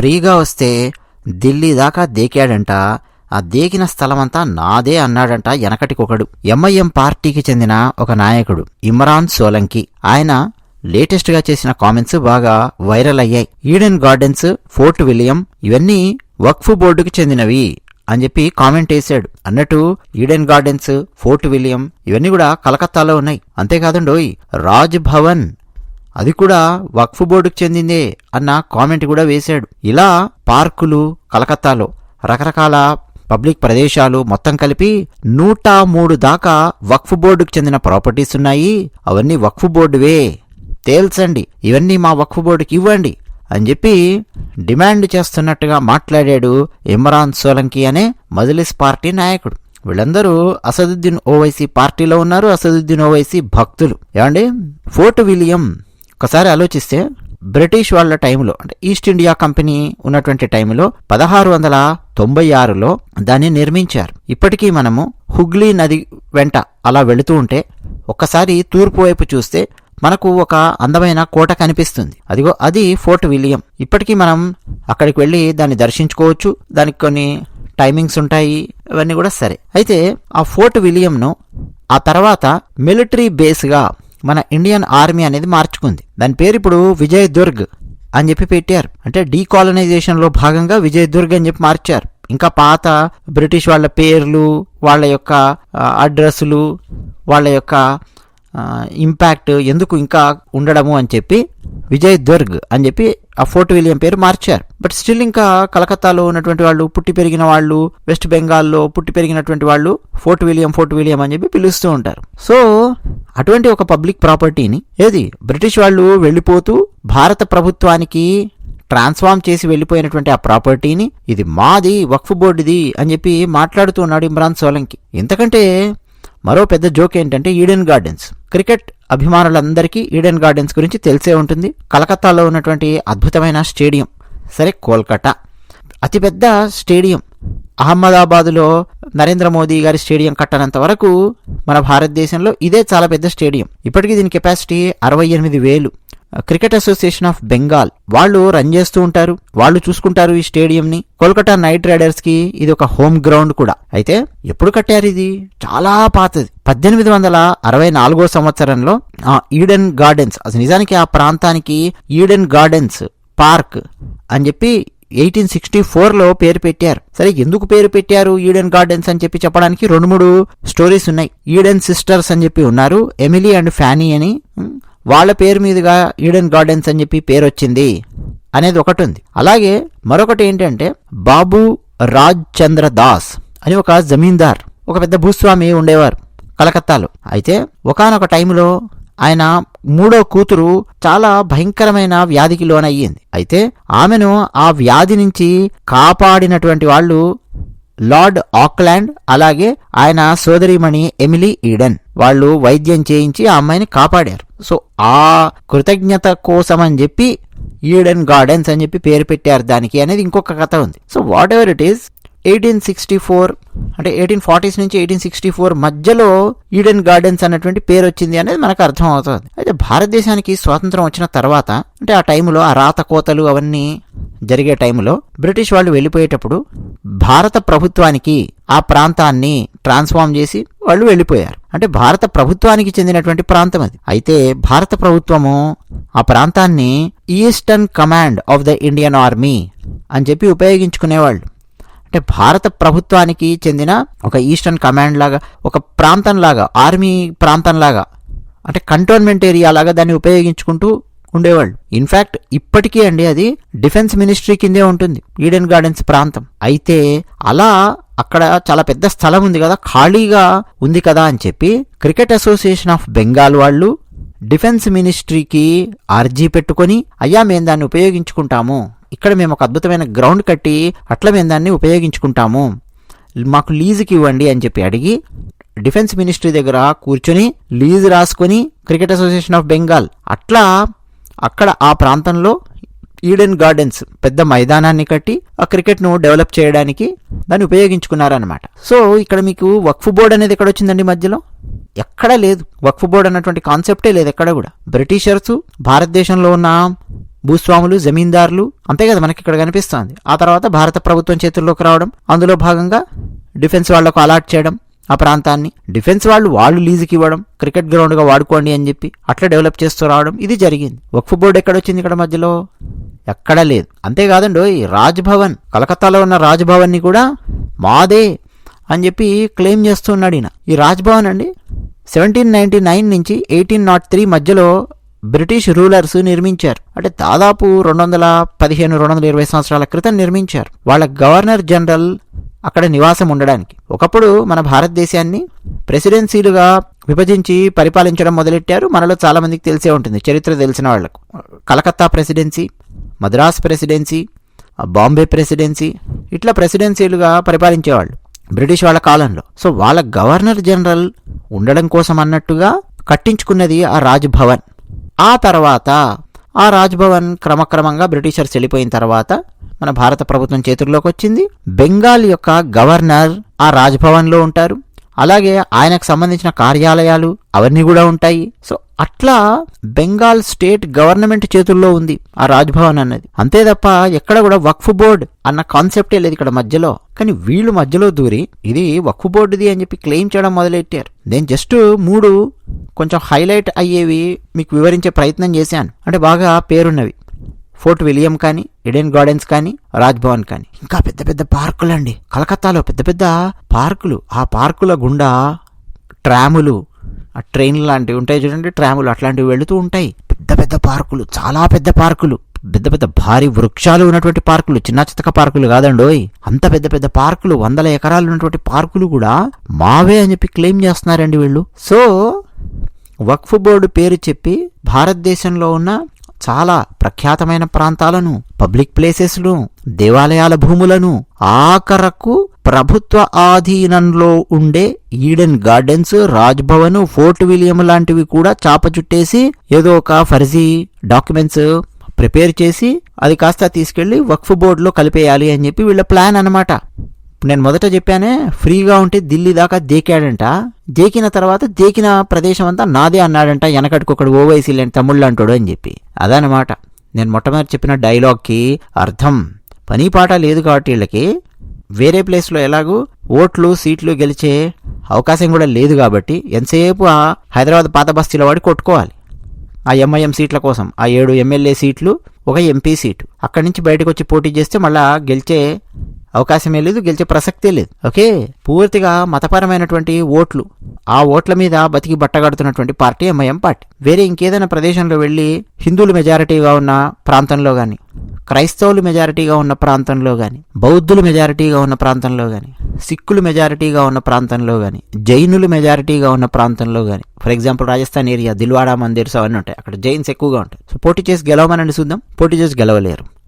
ఫ్రీగా వస్తే ఢిల్లీ దాకా దేకాడంట. ఆ దేకిన స్థలమంతా నాదే అన్నాడంట వెనకటికొకడు. ఎంఐఎం పార్టీకి చెందిన ఒక నాయకుడు ఇమ్రాన్ సోలంకి. ఆయన లేటెస్ట్గా చేసిన కామెంట్స్ బాగా వైరల్ అయ్యాయి. ఈడెన్ గార్డెన్స్ ఫోర్ట్ విలియం ఇవన్నీ వక్ఫ్ బోర్డుకి చెందినవి అని చెప్పి కామెంట్ వేశాడు. అన్నట్టు ఈడెన్ గార్డెన్స్ ఫోర్ట్ విలియం ఇవన్నీ కూడా కలకత్తాలో ఉన్నాయి. అంతేకాదండోయ్ రాజ్ భవన్ అది కూడా వక్ఫ్ బోర్డుకు చెందిందే అన్న కామెంట్ కూడా వేశాడు. ఇలా పార్కులు కలకత్తాలో రకరకాల పబ్లిక్ ప్రదేశాలు మొత్తం కలిపి నూట మూడు దాకా వక్ఫ్ బోర్డుకు చెందిన ప్రాపర్టీస్ ఉన్నాయి. అవన్నీ వక్ఫ్ బోర్డువే. తేల్చండి. ఇవన్నీ మా వక్ఫ్ బోర్డుకి ఇవ్వండి అని చెప్పి డిమాండ్ చేస్తున్నట్టుగా మాట్లాడాడు ఇమ్రాన్ సోలంకి అనే మజ్లిస్ పార్టీ నాయకుడు. వీళ్ళందరూ అసదుద్దీన్ ఓవైసీ పార్టీలో ఉన్నారు. అసదుద్దీన్ ఓవైసీ భక్తులు. ఏమండి? ఫోర్ట్ విలియం ఒకసారి ఆలోచిస్తే బ్రిటిష్ వాళ్ళ టైంలో అంటే ఈస్ట్ ఇండియా కంపెనీ ఉన్నటువంటి టైంలో పదహారు వందల తొంభై ఆరులో దాన్ని నిర్మించారు. ఇప్పటికీ మనము హుగ్లీ నది వెంట అలా వెళుతూ ఉంటే ఒక్కసారి తూర్పు వైపు చూస్తే మనకు ఒక అందమైన కోట కనిపిస్తుంది. అదిగో అది ఫోర్ట్ విలియం. ఇప్పటికీ మనం అక్కడికి వెళ్ళి దాన్ని దర్శించుకోవచ్చు. దానికి కొన్ని టైమింగ్స్ ఉంటాయి ఇవన్నీ కూడా సరే. అయితే ఆ ఫోర్ట్ విలియంను ఆ తర్వాత మిలిటరీ బేస్గా మన ఇండియన్ ఆర్మీ అనేది మార్చుకుంది. దాని పేరు ఇప్పుడు విజయ్ దుర్గ్ అని చెప్పి పెట్టారు. అంటే డీకాలనైజేషన్లో భాగంగా విజయ్ దుర్గ్ అని చెప్పి మార్చారు. ఇంకా పాత బ్రిటిష్ వాళ్ళ పేర్లు వాళ్ళ యొక్క అడ్రస్లు వాళ్ళ యొక్క ఇంపాక్ట్ ఎందుకు ఇంకా ఉండడము అని చెప్పి విజయ్ దుర్గ్ అని చెప్పి ఆ ఫోర్ట్ విలియం పేరు మార్చారు. బట్ స్టిల్ ఇంకా కలకత్తాలో ఉన్నటువంటి వాళ్ళు పుట్టి పెరిగిన వాళ్ళు వెస్ట్ బెంగాల్లో పుట్టి పెరిగినటువంటి వాళ్ళు ఫోర్ట్ విలియం ఫోర్ట్ విలియం అని చెప్పి పిలుస్తూ ఉంటారు. సో అటువంటి ఒక పబ్లిక్ ప్రాపర్టీని ఏది? బ్రిటిష్ వాళ్ళు వెళ్ళిపోతూ భారత ప్రభుత్వానికి ట్రాన్స్ఫార్మ్ చేసి వెళ్ళిపోయినటువంటి ఆ ప్రాపర్టీని ఇది మాది వక్ఫ్ బోర్డుది అని చెప్పి మాట్లాడుతూ ఉన్నాడు ఇమ్రాన్ సోలంకి. ఎందుకంటే మరో పెద్ద జోక్ ఏంటంటే ఈడెన్ గార్డెన్స్. క్రికెట్ అభిమానులందరికీ ఈడెన్ గార్డెన్స్ గురించి తెలిసే ఉంటుంది. కలకత్తాలో ఉన్నటువంటి అద్భుతమైన స్టేడియం. సరే కోల్కటా అతిపెద్ద స్టేడియం. అహ్మదాబాదులో నరేంద్ర మోదీ గారి స్టేడియం కట్టనంత వరకు మన భారతదేశంలో ఇదే చాలా పెద్ద స్టేడియం. ఇప్పటికీ దీని కెపాసిటీ అరవై ఎనిమిది వేలు. క్రికెట్ అసోసియేషన్ ఆఫ్ బెంగాల్ వాళ్ళు రన్ చేస్తూ ఉంటారు. వాళ్ళు చూసుకుంటారు ఈ స్టేడియంని. కోల్కతా నైట్ రైడర్స్కి ఇది ఒక హోమ్ గ్రౌండ్ కూడా. అయితే ఎప్పుడు కట్టారు ఇది? చాలా పాతది. పద్దెనిమిది వందల అరవై నాలుగో సంవత్సరంలో ఆ ఈడెన్ గార్డెన్స్ అసలు నిజానికి ఆ ప్రాంతానికి ఈడెన్ గార్డెన్స్ పార్క్ అని చెప్పి ఎయిటీన్ సిక్స్టీ ఫోర్లో పేరు పెట్టారు. సరే ఎందుకు పేరు పెట్టారు ఈడెన్ గార్డెన్స్ అని చెప్పి చెప్పడానికి రెండు మూడు స్టోరీస్ ఉన్నాయి. ఈడెన్ సిస్టర్స్ అని చెప్పి ఉన్నారు. ఎమిలీ అండ్ ఫ్యానీ అని. వాళ్ళ పేరు మీదుగా ఈడెన్ గార్డెన్స్ అని చెప్పి పేరు వచ్చింది అనేది ఒకటి ఉంది అలాగే మరొకటి ఏంటంటే బాబు రాజ్ చంద్ర దాస్ అని ఒక జమీందార్ ఒక పెద్ద భూస్వామి ఉండేవారు కలకత్తాలో. అయితే ఒకానొక టైంలో ఆయన మూడో కూతురు చాలా భయంకరమైన వ్యాధికి లోనయ్యింది. అయితే ఆమెను ఆ వ్యాధి నుంచి కాపాడినటువంటి వాళ్ళు లార్డ్ ఆక్లాండ్ అలాగే ఆయన సోదరిమణి ఎమిలీ ఈడెన్ వాళ్ళు వైద్యం చేయించి ఆ అమ్మాయిని కాపాడారు. సో ఆ కృతజ్ఞత కోసం అని చెప్పి ఈడెన్ గార్డెన్స్ అని చెప్పి పేరు పెట్టారు దానికి అనేది ఇంకొక కథ ఉంది. So whatever it is eighteen sixty four అంటే ఎయిటీన్ ఫార్టీస్ నుంచి ఎయిటీన్ సిక్స్టీ ఫోర్ మధ్యలో ఈడెన్ గార్డెన్స్ అన్నటువంటి పేరు వచ్చింది అనేది మనకు అర్థం అవుతుంది అయితే భారతదేశానికి స్వాతంత్రం వచ్చిన తర్వాత అంటే ఆ టైంలో ఆ రాత కోతలు అవన్నీ జరిగే టైంలో బ్రిటిష్ వాళ్ళు వెళ్ళిపోయేటప్పుడు భారత ప్రభుత్వానికి ఆ ప్రాంతాన్ని ట్రాన్స్ఫార్మ్ చేసి వాళ్ళు వెళ్ళిపోయారు. అంటే భారత ప్రభుత్వానికి చెందినటువంటి ప్రాంతం అది. అయితే భారత ప్రభుత్వము ఆ ప్రాంతాన్ని eastern command of the Indian army అని చెప్పి ఉపయోగించుకునేవాళ్ళు. అంటే భారత ప్రభుత్వానికి చెందిన ఒక ఈస్టర్న్ కమాండ్ లాగా ఒక ప్రాంతం లాగా ఆర్మీ ప్రాంతం లాగా అంటే కంటోన్మెంట్ ఏరియా లాగా దాన్ని ఉపయోగించుకుంటూ ఉండేవాళ్ళు. ఇన్ఫ్యాక్ట్ ఇప్పటికీ అండి అది డిఫెన్స్ మినిస్ట్రీ కిందే ఉంటుంది ఈడెన్ గార్డెన్స్ ప్రాంతం. అయితే అలా అక్కడ చాలా పెద్ద స్థలం ఉంది కదా ఖాళీగా ఉంది కదా అని చెప్పి క్రికెట్ అసోసియేషన్ ఆఫ్ బెంగాల్ వాళ్ళు డిఫెన్స్ మినిస్ట్రీకి అర్జీ పెట్టుకొని అయ్యా మేము దాన్ని ఉపయోగించుకుంటాము. ఇక్కడ మేము ఒక అద్భుతమైన గ్రౌండ్ కట్టి అట్లా మేము దాన్ని ఉపయోగించుకుంటాము. మాకు లీజుకి ఇవ్వండి అని చెప్పి అడిగి డిఫెన్స్ మినిస్ట్రీ దగ్గర కూర్చొని లీజ్ రాసుకొని క్రికెట్ అసోసియేషన్ ఆఫ్ బెంగాల్ అట్లా అక్కడ ఆ ప్రాంతంలో ఈడెన్ గార్డెన్స్ పెద్ద మైదానాన్ని కట్టి ఆ క్రికెట్ను డెవలప్ చేయడానికి దాన్ని ఉపయోగించుకున్నారనమాట సో ఇక్కడ మీకు వక్ఫ్ బోర్డ్ అనేది ఎక్కడ వచ్చిందండి మధ్యలో? ఎక్కడా లేదు. వక్ఫ్ బోర్డ్ అన్నటువంటి కాన్సెప్టే లేదు ఎక్కడ కూడా. బ్రిటిషర్స్ భారతదేశంలో ఉన్న భూస్వాములు జమీందారులు అంతే కదా మనకి ఇక్కడ కనిపిస్తోంది. ఆ తర్వాత భారత ప్రభుత్వం చేతుల్లోకి రావడం అందులో భాగంగా డిఫెన్స్ వాళ్ళకు అలాట్ చేయడం ఆ ప్రాంతాన్ని. డిఫెన్స్ వాళ్ళు వాళ్ళు లీజుకి ఇవ్వడం క్రికెట్ గ్రౌండ్గా వాడుకోండి అని చెప్పి అట్లా డెవలప్ చేస్తూ రావడం ఇది జరిగింది. వక్ఫ్ బోర్డు ఎక్కడొచ్చింది ఇక్కడ మధ్యలో? ఎక్కడా లేదు. అంతేకాదండి ఈ రాజ్భవన్ కలకత్తాలో ఉన్న రాజ్భవన్ని కూడా మాదే అని చెప్పి క్లెయిమ్ చేస్తున్నాడు ఈయన. ఈ రాజ్భవన్ అండి సెవెంటీన్ నైన్టీ నైన్ నుంచి ఎయిటీన్ నాట్ త్రీ మధ్యలో బ్రిటిష్ రూలర్స్ నిర్మించారు. అంటే దాదాపు రెండు వందల పదిహేను రెండు వందల ఇరవై సంవత్సరాల క్రితం నిర్మించారు. వాళ్ళ గవర్నర్ జనరల్ అక్కడ నివాసం ఉండడానికి. ఒకప్పుడు మన భారతదేశాన్ని ప్రెసిడెన్సీలుగా విభజించి పరిపాలించడం మొదలెట్టారు. మనలో చాలామందికి తెలిసే ఉంటుంది. చరిత్ర తెలిసిన వాళ్ళకు Calcutta presidency Madras presidency Bombay presidency ఇట్లా ప్రెసిడెన్సీలుగా పరిపాలించేవాళ్ళు బ్రిటిష్ వాళ్ళ కాలంలో. సో వాళ్ళ గవర్నర్ జనరల్ ఉండడం కోసం అన్నట్టుగా కట్టించుకున్నది ఆ రాజ్భవన్. ఆ తర్వాత ఆ రాజ్భవన్ క్రమక్రమంగా బ్రిటిషర్స్ వెళ్ళిపోయిన తర్వాత మన భారత ప్రభుత్వం చేతుల్లోకి వచ్చింది. బెంగాల్ యొక్క గవర్నర్ ఆ రాజ్భవన్లో ఉంటారు. అలాగే ఆయనకు సంబంధించిన కార్యాలయాలు అవన్నీ కూడా ఉంటాయి. సో అట్లా బెంగాల్ స్టేట్ గవర్నమెంట్ చేతుల్లో ఉంది ఆ రాజ్భవన్ అన్నది. అంతే తప్ప ఎక్కడ కూడా వక్ఫ్ బోర్డ్ అన్న కాన్సెప్టే లేదు ఇక్కడ మధ్యలో. కానీ వీళ్ళు మధ్యలో దూరి ఇది వక్ఫ్ బోర్డుది అని చెప్పి క్లెయిమ్ చేయడం మొదలెట్టారు. నేను జస్ట్ మూడు కొంచెం హైలైట్ అయ్యేవి మీకు వివరించే ప్రయత్నం చేశాను. అంటే బాగా పేరున్నవి. ఫోర్ట్ విలియం కానీ ఇడెన్ గార్డెన్స్ కానీ రాజ్భవన్ కానీ. ఇంకా పెద్ద పెద్ద పార్కులు అండి కలకత్తాలో పెద్ద పెద్ద పార్కులు. ఆ పార్కుల గుండా ట్రాములు ఆ ట్రైన్లు లాంటివి ఉంటాయి చూడండి ట్రాములు అట్లాంటివి వెళుతూ ఉంటాయి. పెద్ద పెద్ద పార్కులు చాలా పెద్ద పార్కులు. పెద్ద పెద్ద భారీ వృక్షాలు ఉన్నటువంటి పార్కులు చిన్న చితక పార్కులు కాదండోయ్ అంత పెద్ద పెద్ద పార్కులు వందల ఎకరాలు ఉన్నటువంటి పార్కులు కూడా మావే అని చెప్పి క్లెయిమ్ చేస్తున్నారండి వీళ్ళు. సో వక్ఫ్ బోర్డు పేరు చెప్పి భారతదేశంలో ఉన్న చాలా ప్రఖ్యాతమైన ప్రాంతాలను పబ్లిక్ ప్లేసెస్ను దేవాలయాల భూములను ఆఖరకు ప్రభుత్వ ఆధీనంలో ఉండే Eden Gardens Raj Bhavan Fort William లాంటివి కూడా చాప చుట్టేసి ఏదో ఒక ఫర్జీ డాక్యుమెంట్స్ ప్రిపేర్ చేసి అది కాస్త తీసుకెళ్ళి వక్ఫ్ బోర్డులో కలిపేయాలి అని చెప్పి వీళ్ళ ప్లాన్ అనమాట నేను మొదట చెప్పానే ఫ్రీగా ఉంటే ఢిల్లీ దాకా దేకాడంట. దేకిన తర్వాత దేకిన ప్రదేశం అంతా నాదే అన్నాడంట వెనకటికొకడు ఓవైసీ లేని తమ్ముళ్ళు అంటాడు అని చెప్పి. అదనమాట నేను మొట్టమొదటి చెప్పిన డైలాగ్కి అర్థం. పని పాట లేదు కాబట్టి వీళ్ళకి వేరే ప్లేస్లో ఎలాగూ ఓట్లు సీట్లు గెలిచే అవకాశం కూడా లేదు కాబట్టి ఎంతసేపు ఆ హైదరాబాద్ పాత బస్తీలో వాడి కొట్టుకోవాలి. ఆ ఎంఐఎం సీట్ల కోసం ఆ ఏడు ఎమ్మెల్యే సీట్లు ఒక ఎంపీ సీటు. అక్కడి నుంచి బయటకు వచ్చి పోటీ చేస్తే మళ్ళా గెలిచే అవకాశమే లేదు గెలిచే ప్రసక్తే లేదు. ఓకే? పూర్తిగా మతపరమైనటువంటి ఓట్లు ఆ ఓట్ల మీద బతికి బట్టగడుతున్నటువంటి పార్టీ ఎంఐఎం పార్టీ. వేరే ఇంకేదైనా ప్రదేశంలో వెళ్ళి హిందువులు మెజారిటీగా ఉన్న ప్రాంతంలో కానీ క్రైస్తవులు మెజారిటీగా ఉన్న ప్రాంతంలో కానీ బౌద్ధులు మెజారిటీగా ఉన్న ప్రాంతంలో కానీ సిక్కులు మెజారిటీగా ఉన్న ప్రాంతంలో కానీ జైనులు మెజారిటీగా ఉన్న ప్రాంతంలో కానీ for example Rajasthan area Dilwara mandirs అవన్నీ ఉంటాయి. అక్కడ జైన్స్ ఎక్కువగా ఉంటాయి. సో పోటీ చేసి గెలవమనండి చూద్దాం. పోటీ చేసి గెలవలేరు.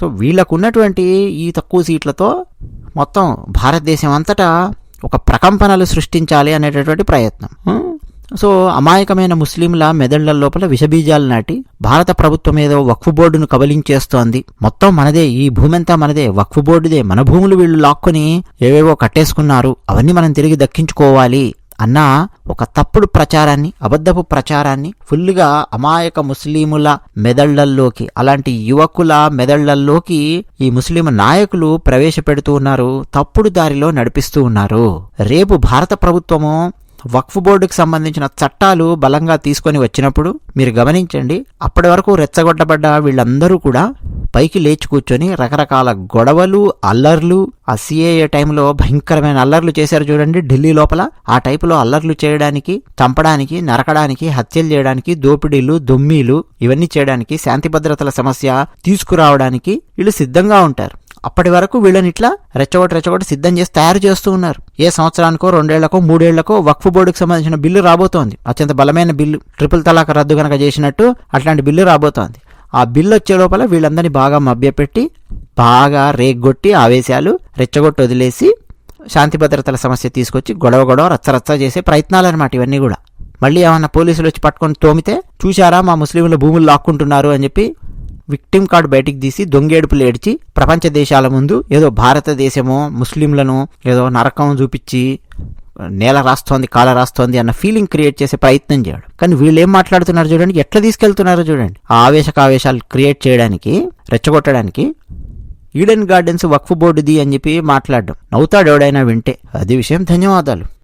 సో వీళ్ళకు ఉన్నటువంటి ఈ తక్కువ సీట్లతో మొత్తం భారతదేశం అంతటా ఒక ప్రకంపనలు సృష్టించాలి అనేటటువంటి ప్రయత్నం. ఉం? సో అమాయకమైన ముస్లింల మెదళ్ళ లోపల విషబీజాలు నాటి భారత ప్రభుత్వం ఏదో వక్ఫ్ బోర్డును కబలించేస్తోంది. మొత్తం మనదే ఈ భూమి అంతా మనదే వక్ఫ్ బోర్డుదే. మన భూములు వీళ్ళు లాక్కొని ఏవేవో కట్టేసుకున్నారు. అవన్నీ మనం తిరిగి దక్కించుకోవాలి అన్న ఒక తప్పుడు ప్రచారాన్ని అబద్ధపు ప్రచారాన్ని ఫుల్గా అమాయక ముస్లిముల మెదళ్ళల్లోకి అలాంటి యువకుల మెదళ్ళల్లోకి ఈ ముస్లిం నాయకులు ప్రవేశపెడుతూ ఉన్నారు తప్పుడు దారిలో నడిపిస్తూ ఉన్నారు. రేపు భారత ప్రభుత్వము వక్ఫ్ బోర్డుకు సంబంధించిన చట్టాలు బలంగా తీసుకొని వచ్చినప్పుడు మీరు గమనించండి అప్పటి వరకు రెచ్చగొట్టబడ్డ వీళ్ళందరూ కూడా పైకి లేచి కూర్చొని రకరకాల గొడవలు అల్లర్లు ఆ సిఏఏ టైంలో భయంకరమైన అల్లర్లు చేశారు చూడండి ఢిల్లీ లోపల. ఆ టైపులో అల్లర్లు చేయడానికి చంపడానికి నరకడానికి హత్యలు చేయడానికి దోపిడీలు దొమ్మీలు ఇవన్నీ చేయడానికి శాంతి భద్రతల సమస్య తీసుకురావడానికి వీళ్ళు సిద్ధంగా ఉంటారు. అప్పటి వరకు వీళ్ళని ఇట్లా రెచ్చగొట్టి రెచ్చగొట్టి సిద్ధం చేసి తయారు చేస్తూ ఉన్నారు. ఏ సంవత్సరానికో రెండేళ్ళకో మూడేళ్ళకో వక్ఫ్ బోర్డుకు సంబంధించిన బిల్లు రాబోతోంది. అత్యంత బలమైన బిల్లు ట్రిపుల్ తలాక్ రద్దు గనక చేసినట్టు అట్లాంటి బిల్లు రాబోతోంది. ఆ బిల్లు వచ్చే లోపల వీళ్ళందరినీ బాగా మభ్యపెట్టి బాగా రేగ్గొట్టి ఆవేశాలు రెచ్చగొట్టి వదిలేసి శాంతి భద్రతల సమస్య తీసుకొచ్చి గొడవ గొడవ రచ్చరచ్చ చేసే ప్రయత్నాలు అనమాట ఇవన్నీ కూడా. మళ్ళీ ఏమన్నా పోలీసులు వచ్చి పట్టుకొని తోమితే చూశారా మా ముస్లింలు భూములు లాక్కుంటున్నారు అని చెప్పి విక్టిమ్ కార్డు బయటికి తీసి దొంగేడుపులు ఏడ్చి ప్రపంచ దేశాల ముందు ఏదో భారతదేశమో ముస్లింలను ఏదో నరకం చూపించి నేల రాస్తోంది కాల రాస్తోంది అన్న ఫీలింగ్ క్రియేట్ చేసే ప్రయత్నం చేయడం. కానీ వీళ్ళు ఏం మాట్లాడుతున్నారు చూడండి ఎట్లా తీసుకెళ్తున్నారో చూడండి. ఆ ఆవేశక ఆవేశాలు క్రియేట్ చేయడానికి రెచ్చగొట్టడానికి ఈడెన్ గార్డెన్స్ వక్ఫ్ బోర్డుది అని చెప్పి మాట్లాడడం. నవ్వుతాడు ఎవడైనా వింటే. అది విషయం ధన్యవాదాలు.